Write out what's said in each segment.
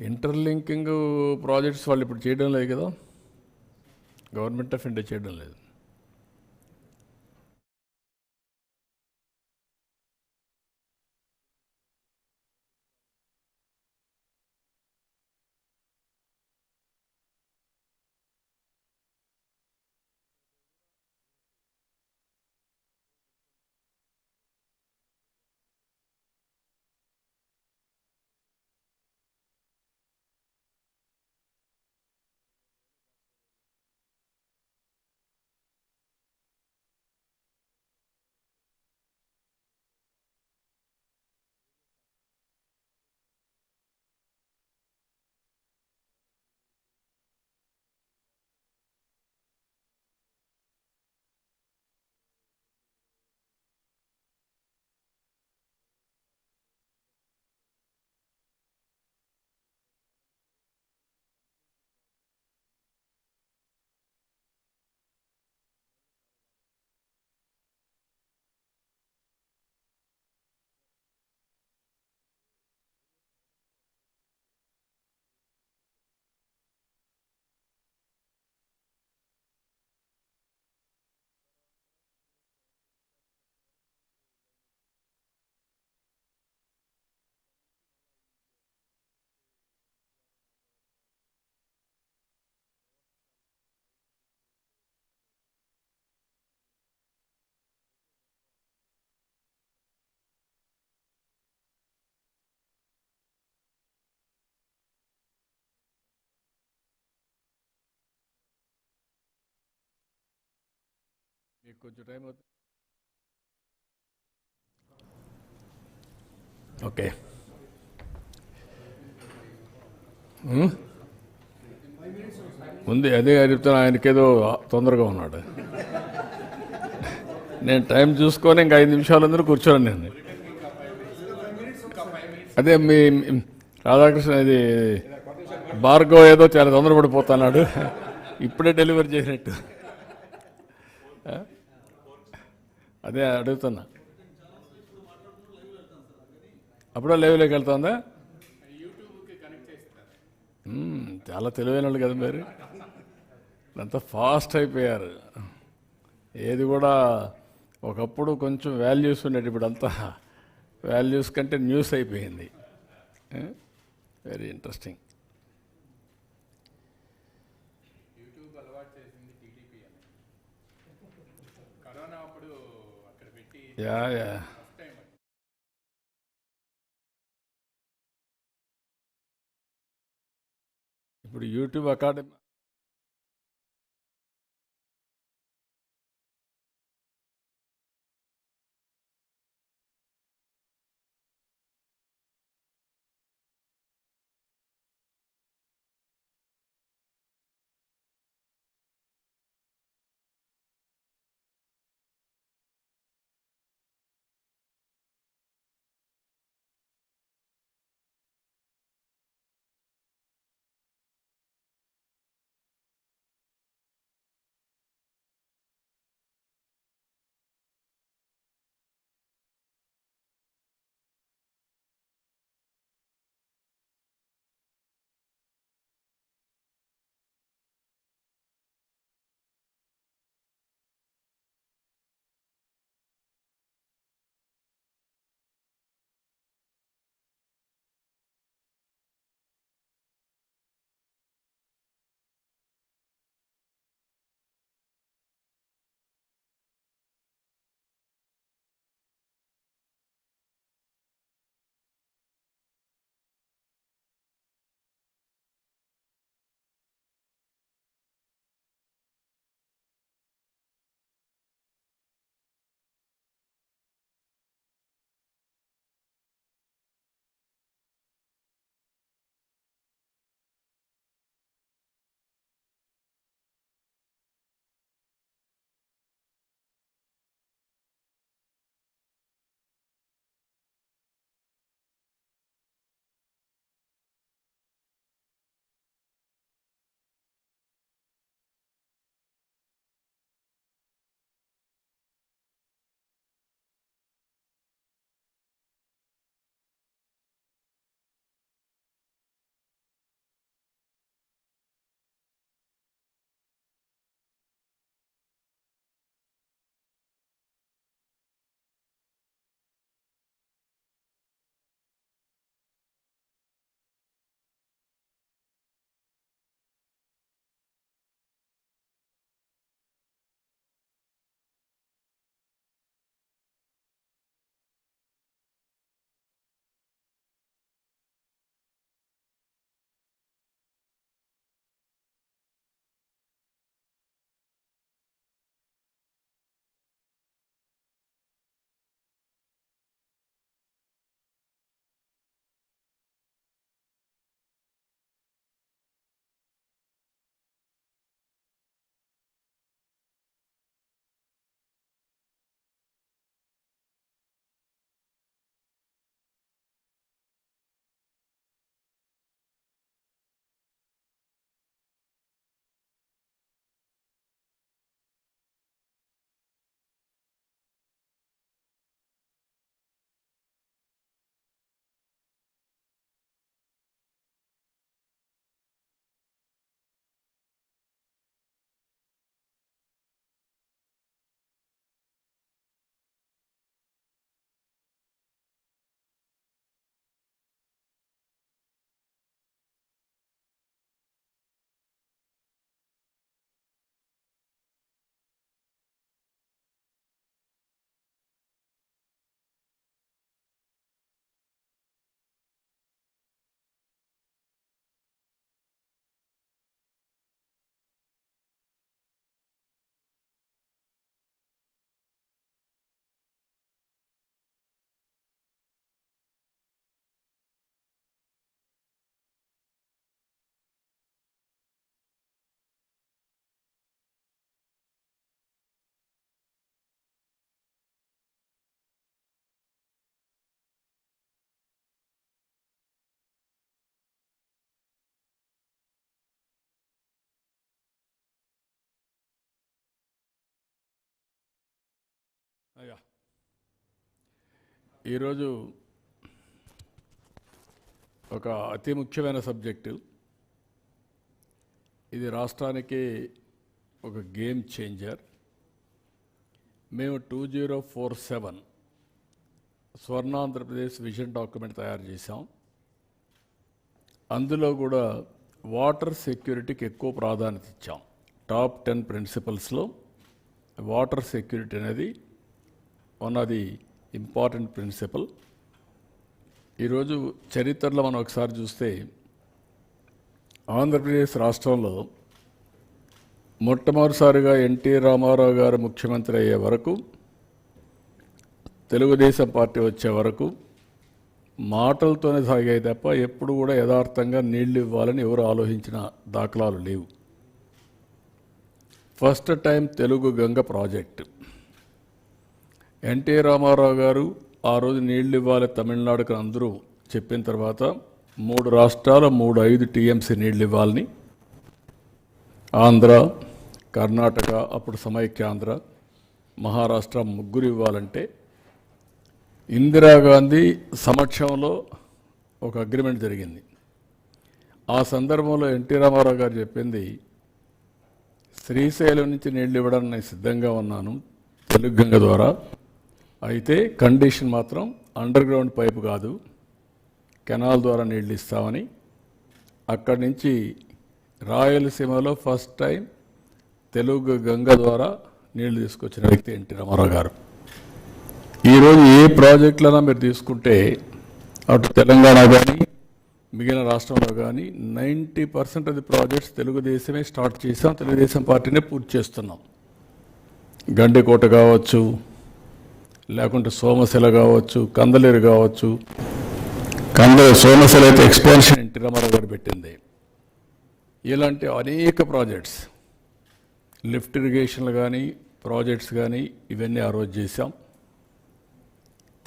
Interlinking projects వాళ్ళు ఇప్పుడు చేయడం లేదు కదా? గవర్నమెంట్ ఆఫ్ ఇండియా చేయడం లేదు. మీకు కొంచెం టైం అవుతుంది ఓకే ఉంది అదే చెప్తాను ఆయనకేదో తొందరగా ఉన్నాడు. నేను టైం చూసుకొని ఇంకా ఐదు నిమిషాలందరూ కూర్చోను నేను. అదే మీ రాధాకృష్ణ ఇది భార్గవ్ ఏదో చాలా తొందరపడిపోతున్నాడు. ఇప్పుడే డెలివరీ చేసినట్టు. అదే అడుగుతున్నా. అప్పుడే లైవ్లోకి వెళ్తుందా? చాలా తెలివైన వాళ్ళు కదా మీరు. అంతా ఫాస్ట్ అయిపోయారు. ఏది కూడా ఒకప్పుడు కొంచెం వాల్యూస్ ఉండేది ఇప్పుడు అంతా వాల్యూస్ కంటే న్యూస్ అయిపోయింది. Very interesting. Ja, ja. ఇప్పుడు యూట్యూబ్ అకాడమీ అయ్యా. ఈరోజు ఒక అతి ముఖ్యమైన సబ్జెక్టు. ఇది రాష్ట్రానికి ఒక గేమ్ చేంజర్. మేము two zero four seven Swarnandhra Pradesh vision document తయారు చేశాం. అందులో కూడా వాటర్ సెక్యూరిటీకి ఎక్కువ ప్రాధాన్యత ఇచ్చాం. టాప్ టెన్ ప్రిన్సిపల్స్లో వాటర్ సెక్యూరిటీ అనేది one of the important principle ఈరోజు చరిత్రలో మనం ఒకసారి చూస్తే ఆంధ్రప్రదేశ్ రాష్ట్రంలో మొట్టమొదటిసారిగా ఎన్టీ రామారావు గారు ముఖ్యమంత్రి అయ్యే వరకు తెలుగుదేశం పార్టీ వచ్చే వరకు మాటలతోనే సాగాయి తప్ప ఎప్పుడు కూడా యథార్థంగా నీళ్ళు ఇవ్వాలని ఎవరు ఆలోచించిన దాఖలాలు లేవు. First time Telugu Ganga project NT Rama Rao గారు ఆ రోజు నీళ్ళు ఇవ్వాలి తమిళనాడుకు అందరూ చెప్పిన తర్వాత మూడు రాష్ట్రాల మూడు ఐదు టీఎంసీ నీళ్ళు ఇవ్వాలని ఆంధ్ర కర్ణాటక అప్పుడు సమైక్యాంధ్ర మహారాష్ట్ర ముగ్గురు ఇవ్వాలంటే ఇందిరాగాంధీ సమక్షంలో ఒక అగ్రిమెంట్ జరిగింది. ఆ సందర్భంలో ఎన్టీ రామారావు గారు చెప్పింది శ్రీశైలం నుంచి నీళ్ళు ఇవ్వడానికి నేను సిద్ధంగా ఉన్నాను తెలుగు గంగ ద్వారా. అయితే కండిషన్ మాత్రం అండర్ గ్రౌండ్ పైపు కాదు. కెనాల్ ద్వారా నీళ్ళు ఇస్తామని. అక్కడి నుంచి రాయలసీమలో ఫస్ట్ టైం తెలుగు గంగ ద్వారా నీళ్ళు తీసుకొచ్చిన వ్యక్తి ఎన్టీ రామారావు గారు. ఈరోజు ఏ ప్రాజెక్టులైనా మీరు తీసుకుంటే అటు తెలంగాణ కానీ మిగిలిన రాష్ట్రంలో కానీ ninety percent of the projects తెలుగుదేశమే start చేసాం తెలుగుదేశం పార్టీనే పూర్తి చేస్తున్నాం. గండికోట కావచ్చు లేకుంటే సోమశిల కావచ్చు కందలేరు కావచ్చు. కంద సోమశిల అయితే ఎక్స్పాన్షన్ ఎన్టీ రామారావు గారు పెట్టింది. ఇలాంటి అనేక ప్రాజెక్ట్స్ లిఫ్ట్ ఇరిగేషన్లు కానీ ప్రాజెక్ట్స్ కానీ ఇవన్నీ ఆ రోజు చేశాం.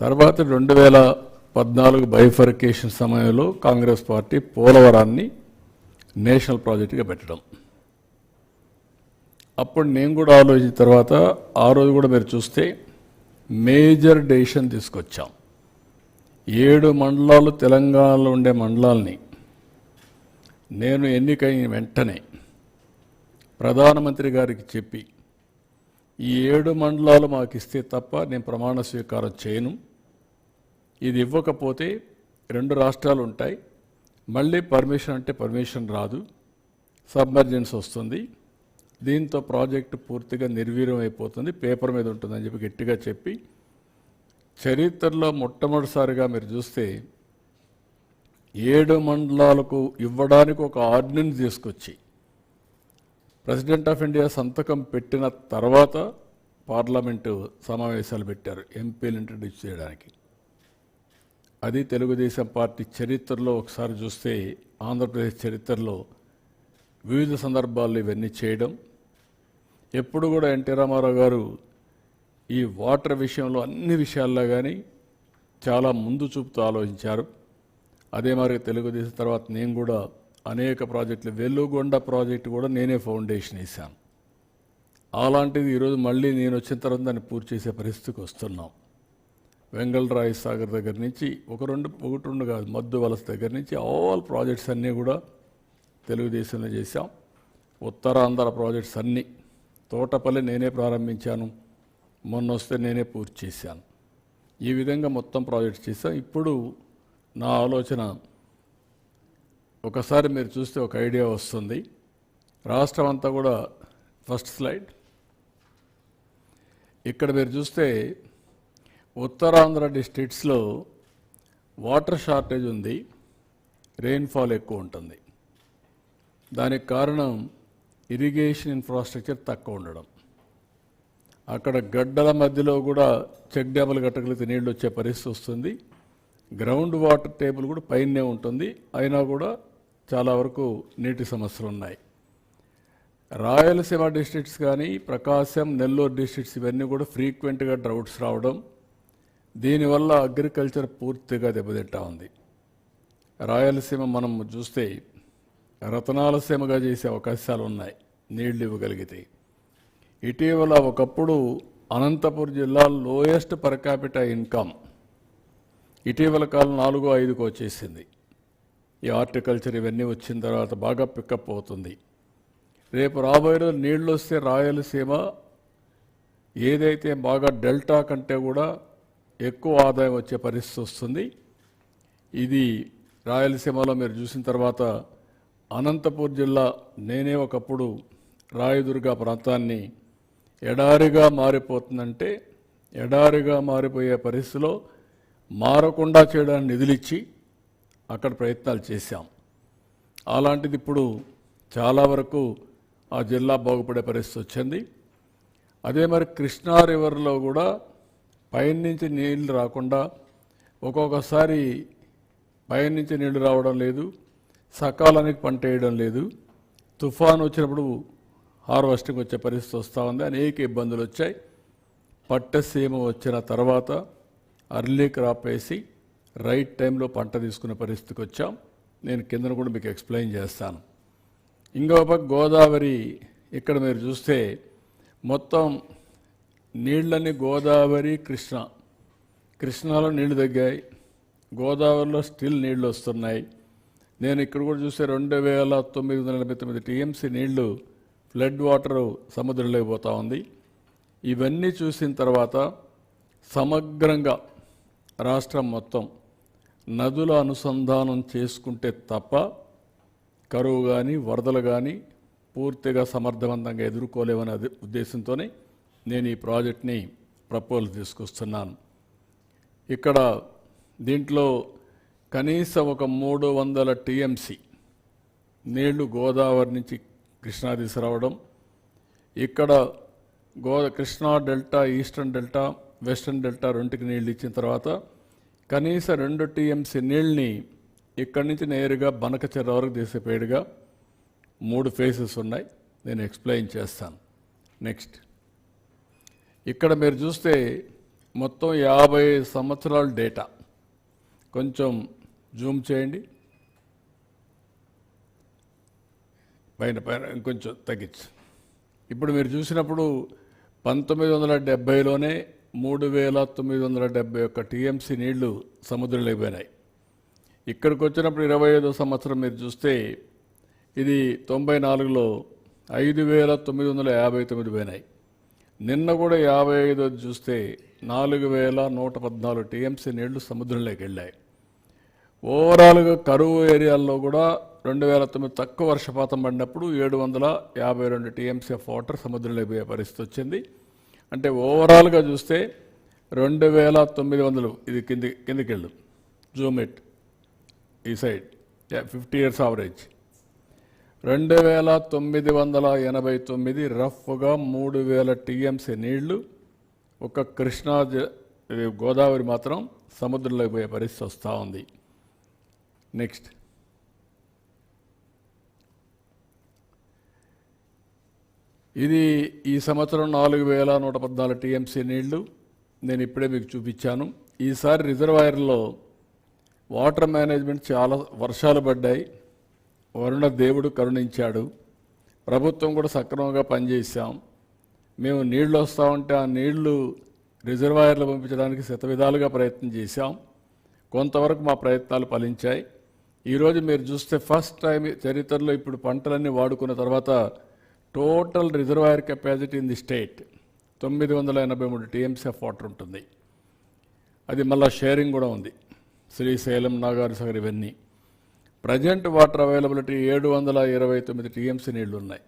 తర్వాత రెండు వేల పద్నాలుగు బైఫర్కేషన్ సమయంలో కాంగ్రెస్ పార్టీ పోలవరాన్ని నేషనల్ ప్రాజెక్టుగా పెట్టడం. అప్పుడు నేను కూడా ఆలోచించిన తర్వాత ఆ రోజు కూడా మీరు చూస్తే మేజర్ డెసిషన్ తీసుకొచ్చాం. ఏడు మండలాలు తెలంగాణలో ఉండే మండలాల్ని నేను ఎన్నికైన వెంటనే ప్రధానమంత్రి గారికి చెప్పి ఈ ఏడు మండలాలు మాకు ఇస్తే తప్ప నేను ప్రమాణ స్వీకారం చేయను. ఇది ఇవ్వకపోతే రెండు రాష్ట్రాలు ఉంటాయి. మళ్ళీ పర్మిషన్ అంటే పర్మిషన్ రాదు. సబ్మర్జెన్స్ వస్తుంది. దీంతో ప్రాజెక్టు పూర్తిగా నిర్వీర్యం అయిపోతుంది పేపర్ మీద ఉంటుందని చెప్పి గట్టిగా చెప్పి చరిత్రలో మొట్టమొదటిసారిగా మీరు చూస్తే ఏడు మండలాలకు ఇవ్వడానికి ఒక ఆర్డినెన్స్ తీసుకొచ్చి ప్రెసిడెంట్ ఆఫ్ ఇండియా సంతకం పెట్టిన తర్వాత పార్లమెంటు సమావేశాలు పెట్టారు ఎంపీలు ఇంట్రడ్యూస్ చేయడానికి. అది తెలుగుదేశం పార్టీ చరిత్రలో ఒకసారి చూస్తే ఆంధ్రప్రదేశ్ చరిత్రలో వివిధ సందర్భాల్లో ఇవన్నీ చేయడం ఎప్పుడు కూడా ఎన్టీ రామారావు గారు ఈ వాటర్ విషయంలో అన్ని విషయాల్లో కానీ చాలా ముందు చూపుతూ ఆలోచించారు. అదే మరి తెలుగుదేశం తర్వాత నేను కూడా అనేక ప్రాజెక్టులు వెల్లుగొండ ప్రాజెక్టు కూడా నేనే ఫౌండేషన్ వేశాను. అలాంటిది ఈరోజు మళ్ళీ నేను వచ్చిన తర్వాత దాన్ని పూర్తి చేసే పరిస్థితికి వస్తున్నాం. వెంగళరాయ సాగర్ దగ్గర నుంచి ఒక రెండు ఒకటి రెండు కాదు మద్దు వలస దగ్గర నుంచి ఆల్ ప్రాజెక్ట్స్ అన్నీ కూడా తెలుగుదేశంలో చేశాం. ఉత్తరాంధ్ర ప్రాజెక్ట్స్ అన్నీ తోటపల్లి నేనే ప్రారంభించాను. మొన్న వస్తే నేనే పూర్తి చేశాను. ఈ విధంగా మొత్తం ప్రాజెక్ట్ చేశాను. ఇప్పుడు నా ఆలోచన ఒకసారి మీరు చూస్తే ఒక ఐడియా వస్తుంది. రాష్ట్రం అంతా కూడా ఫస్ట్ స్లైడ్. ఇక్కడ మీరు చూస్తే ఉత్తరాంధ్ర డిస్ట్రిక్ట్స్లో వాటర్ షార్టేజ్ ఉంది రెయిన్ఫాల్ ఎక్కువ ఉంటుంది. దానికి కారణం ఇరిగేషన్ ఇన్ఫ్రాస్ట్రక్చర్ తక్కువ ఉండడం. అక్కడ గడ్డల మధ్యలో కూడా చెక్ డ్యాములు కట్టగలిగితే నీళ్ళు వచ్చే పరిస్థితి వస్తుంది. గ్రౌండ్ వాటర్ టేబుల్ కూడా పైనే ఉంటుంది. అయినా కూడా చాలా వరకు నీటి సమస్యలు ఉన్నాయి. రాయలసీమ డిస్ట్రిక్ట్స్ కానీ ప్రకాశం నెల్లూరు డిస్ట్రిక్ట్స్ ఇవన్నీ కూడా ఫ్రీక్వెంట్గా డ్రౌట్స్ రావడం దీనివల్ల అగ్రికల్చర్ పూర్తిగా దెబ్బతింటా ఉంది. రాయలసీమ మనం చూస్తే రతనాలసీమగా చేసే అవకాశాలు ఉన్నాయి. నీళ్ళు ఇవ్వగలిగితే ఇటీవల ఒకప్పుడు అనంతపూర్ జిల్లా లోయెస్ట్ పర్ క్యాపిటల్ ఇన్కమ్ ఇటీవల కాలం నాలుగో ఐదుకు వచ్చేసింది. ఈ హార్టికల్చర్ ఇవన్నీ వచ్చిన తర్వాత బాగా పికప్ అవుతుంది. రేపు రాబోయే రోజు నీళ్ళు వస్తే రాయలసీమ ఏదైతే బాగా డెల్టా కంటే కూడా ఎక్కువ ఆదాయం వచ్చే పరిస్థితి వస్తుంది. ఇది రాయలసీమలో మీరు చూసిన తర్వాత అనంతపూర్ జిల్లా నేనే ఒకప్పుడు రాయదుర్గ ప్రాంతాన్ని ఎడారిగా మారిపోతుందంటే ఎడారిగా మారిపోయే పరిస్థితిలో మారకుండా చేయడానికి నిధులిచ్చి అక్కడ ప్రయత్నాలు చేశాం. అలాంటిది ఇప్పుడు చాలా వరకు ఆ జిల్లా బాగుపడే పరిస్థితి వచ్చింది. అదే మరి కృష్ణా రివర్లో కూడా పైనుంచి నీళ్ళు రాకుండా ఒక్కొక్కసారి పైనుంచి నీళ్ళు రావడం లేదు సకాలానికి పంట వేయడం లేదు. తుఫాన్ వచ్చినప్పుడు హార్వెస్టింగ్ వచ్చే పరిస్థితి వస్తూ ఉంది. అనేక ఇబ్బందులు వచ్చాయి. పట్టసీమ వచ్చిన తర్వాత అర్లీ క్రాప్ వేసి రైట్ టైంలో పంట తీసుకునే పరిస్థితికి వచ్చాం. నేను కిందన కూడా మీకు ఎక్స్ప్లెయిన్ చేస్తాను. ఇంకొక గోదావరి ఇక్కడ మీరు చూస్తే మొత్తం నీళ్ళని గోదావరి కృష్ణ. కృష్ణాలో నీళ్ళు తగ్గాయి. గోదావరిలో స్టిల్ నీళ్ళు వస్తున్నాయి. నేను ఇక్కడ కూడా చూస్తే రెండు వేల తొమ్మిది వందల ఎనభై తొమ్మిది టీఎంసీ నీళ్ళు ఫ్లడ్ వాటర్ సముద్రంలోకి పోతా ఉంది. ఇవన్నీ చూసిన తర్వాత సమగ్రంగా రాష్ట్రం మొత్తం నదుల అనుసంధానం చేసుకుంటే తప్ప కరువు కానీ వరదలు కానీ పూర్తిగా సమర్థవంతంగా ఎదుర్కోలేవనే ఉద్దేశంతోనే నేను ఈ ప్రాజెక్ట్ని ప్రపోజల్ తీసుకొస్తున్నాను. ఇక్కడ దీంట్లో కనీసం ఒక మూడు వందల టీఎంసీ నీళ్ళు గోదావరి నుంచి కృష్ణా తీసుకురావడం ఇక్కడ go Krishna delta eastern delta western delta రెండుకి నీళ్ళు ఇచ్చిన తర్వాత కనీసం రెండు టీఎంసీ నీళ్ళని ఇక్కడి నుంచి నేరుగా బనకచెర్ర వరకు తీసేపేడుగా మూడు ఫేసెస్ ఉన్నాయి. నేను ఎక్స్ప్లెయిన్ చేస్తాను. నెక్స్ట్. ఇక్కడ మీరు చూస్తే మొత్తం యాభై సంవత్సరాల డేటా. కొంచెం జూమ్ చేయండి. పైన పైన ఇంకొంచెం తగ్గించు. ఇప్పుడు మీరు చూసినప్పుడు పంతొమ్మిది వందల డెబ్బైలోనే మూడు వేల తొమ్మిది వందల డెబ్బై ఒక్క టీఎంసీ నీళ్ళు సముద్రంలోకి పోయినాయి ఇక్కడికి వచ్చినప్పుడు ఇరవై ఐదో సంవత్సరం మీరు చూస్తే ఇది తొంభై నాలుగులో ఐదు వేల తొమ్మిది వందల యాభై తొమ్మిది పోయినాయి. నిన్న కూడా యాభై ఐదో చూస్తే నాలుగు వేల నూట పద్నాలుగు టీఎంసీ నీళ్ళు సముద్రంలోకి వెళ్ళాయి. ఓవరాల్గా కరువు ఏరియాల్లో కూడా రెండు వేల తొమ్మిది తక్కువ వర్షపాతం పడినప్పుడు ఏడు వందల యాభై రెండు టీఎంసీ ఆఫ్ వాటర్ సముద్రంలో పోయే పరిస్థితి వచ్చింది. అంటే ఓవరాల్గా చూస్తే రెండు వేల తొమ్మిది వందలు ఇది కింది కిందికి వెళ్ళు జూమ్ ఇట్ ఈ సైడ్ ఫిఫ్టీ ఇయర్స్ యావరేజ్. రెండు వేల తొమ్మిది వందల ఎనభై తొమ్మిది రఫ్గా మూడు వేల టీఎంసీ నీళ్ళు ఒక కృష్ణా ఇది గోదావరి మాత్రం సముద్రంలోకి పోయే పరిస్థితి వస్తూ ఉంది. నెక్స్ట్. ఇది ఈ సంవత్సరం నాలుగు వేల నూట పద్నాలుగు టీఎంసీ నీళ్ళు. నేను ఇప్పుడే మీకు చూపించాను. ఈసారి రిజర్వాయర్లో వాటర్ మేనేజ్మెంట్ చాలా వర్షాలు పడ్డాయి. వరుణ దేవుడు కరుణించాడు. ప్రభుత్వం కూడా సక్రమంగా పనిచేసాం మేము నీళ్ళు వస్తూ ఉంటే ఆ నీళ్ళు రిజర్వాయర్లు పంపించడానికి శతవిధాలుగా ప్రయత్నం చేశాం. కొంతవరకు మా ప్రయత్నాలు ఫలించాయి. ఈరోజు మీరు చూస్తే ఫస్ట్ టైం చరిత్రలో ఇప్పుడు పంటలన్నీ వాడుకున్న తర్వాత total reservoir capacity in the state తొమ్మిది వందల ఎనభై మూడు టీఎంసీ ఆఫ్ వాటర్ ఉంటుంది. అది మళ్ళీ షేరింగ్ కూడా ఉంది. శ్రీశైలం నాగార్జునసాగర్ ఇవన్నీ. ప్రజెంట్ వాటర్ అవైలబిలిటీ ఏడు వందల ఇరవై తొమ్మిది టీఎంసీ నీళ్ళు ఉన్నాయి.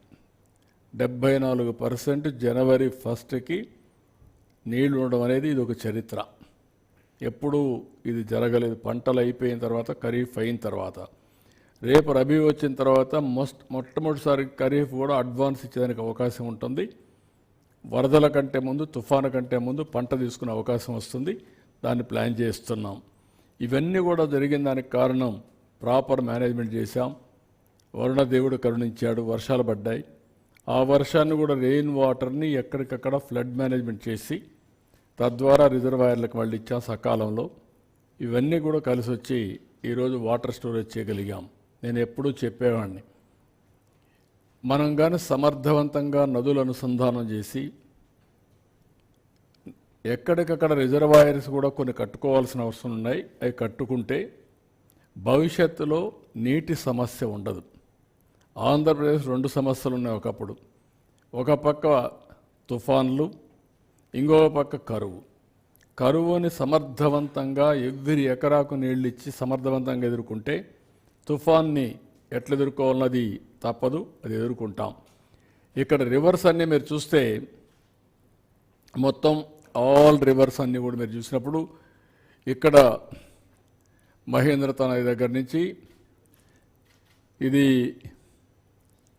డెబ్బై నాలుగు పర్సెంట్ జనవరి ఫస్ట్కి నీళ్ళు ఉండడం అనేది ఇది ఒక చరిత్ర. ఎప్పుడూ ఇది జరగలేదు. పంటలు అయిపోయిన తర్వాత ఖరీఫ్ అయిన తర్వాత. రేపు రబీ వచ్చిన తర్వాత మొస్ట్ మొట్టమొదటిసారి ఖరీఫ్ కూడా అడ్వాన్స్ ఇచ్చేదానికి అవకాశం ఉంటుంది. వరదల కంటే ముందు తుఫాను కంటే ముందు పంట తీసుకునే అవకాశం వస్తుంది. దాన్ని ప్లాన్ చేస్తున్నాం. ఇవన్నీ కూడా జరిగిన దానికి కారణం ప్రాపర్ మేనేజ్మెంట్ చేశాం. వరుణ దేవుడు కరుణించాడు వర్షాలు పడ్డాయి. ఆ వర్షాన్ని కూడా రెయిన్ వాటర్ని ఎక్కడికక్కడ ఫ్లడ్ మేనేజ్మెంట్ చేసి తద్వారా రిజర్వాయర్లకు మళ్ళీ ఇచ్చాం సకాలంలో. ఇవన్నీ కూడా కలిసి వచ్చి ఈరోజు వాటర్ స్టోరేజ్ చేయగలిగాం. నేను ఎప్పుడూ చెప్పేవాడిని. మనం కానీ సమర్థవంతంగా నదులు అనుసంధానం చేసి ఎక్కడికక్కడ రిజర్వాయర్స్ కూడా కొన్ని కట్టుకోవాల్సిన అవసరం ఉన్నాయి. అవి కట్టుకుంటే భవిష్యత్తులో నీటి సమస్య ఉండదు. ఆంధ్రప్రదేశ్ రెండు సమస్యలు ఉన్నాయి ఒకప్పుడు. ఒక పక్క తుఫాన్లు ఇంకో పక్క కరువు. కరువుని సమర్థవంతంగా ఎవ్రీ ఎకరాకు నీళ్ళు ఇచ్చి సమర్థవంతంగా ఎదుర్కొంటే తుఫాన్ని ఎట్లా ఎదుర్కోవాలన్నది తప్పదు అది ఎదుర్కొంటాం. ఇక్కడ రివర్స్ అన్నీ మీరు చూస్తే మొత్తం ఆల్ రివర్స్ అన్నీ కూడా మీరు చూసినప్పుడు ఇక్కడ మహేంద్ర తన దగ్గర నుంచి ఇది